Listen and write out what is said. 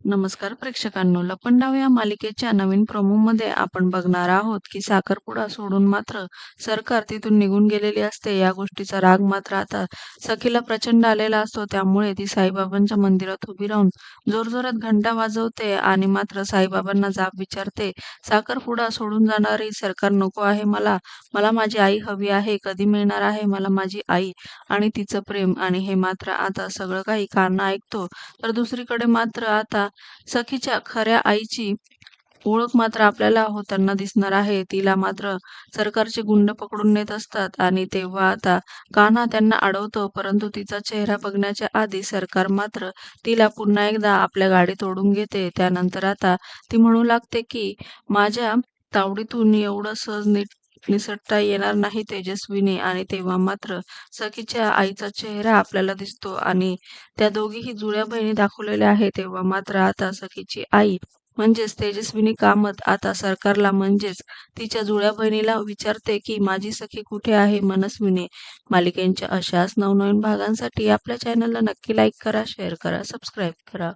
नमस्कार प्रेक्षकांनो, लपंडाव या मालिकेच्या नवीन प्रोमो मध्ये आपण बघणार आहोत की साखरपुडा सोडून मात्र सरकार तिथून निघून गेलेली असते. या गोष्टीचा राग मात्र आता सखीला प्रचंड आलेला असतो. त्यामुळे ती साईबाबांच्या मंदिरात उभी राहून जोरजोरात घंटा वाजवते आणि मात्र साईबाबांना जाब विचारते, साखरपुडा सोडून जाणारी सरकार नको आहे मला. मला माझी आई हवी आहे. कधी मिळणार आहे मला माझी आई आणि तिचं प्रेम? आणि हे मात्र आता सगळं काही कान्हा ऐकतो. तर दुसरीकडे मात्र आता सखीच्या खऱ्या आईची ओळख मात्र आपल्याला होताना दिसणार आहे. तिला मात्र सरकारचे गुंड पकडून नेत असतात आणि तेव्हा आता कान्हा त्यांना अडवतो. परंतु तिचा चेहरा बघण्याच्या आधी सरकार मात्र तिला पुन्हा एकदा आपल्या गाडीत ओढून घेते. त्यानंतर आता ती म्हणू लागते की माझ्या तावडीतून एवढं सहज नीट निसटता येणार नाही तेजस्विनी. आणि तेव्हा मात्र सखीच्या आईचा चेहरा आपल्याला दिसतो आणि त्या दोघीही जुळ्या बहिणी दाखवलेल्या आहेत. तेव्हा मात्र आता सखीची आई म्हणजेच तेजस्विनी कामत आता सरकारला म्हणजेच तिच्या जुळ्या बहिणीला विचारते की माझी सखी कुठे आहे मनस्विनी. मालिकेंच्या अशाच नवनवीन भागांसाठी आपल्या चॅनलला नक्की लाईक करा, शेअर करा, सबस्क्राईब करा.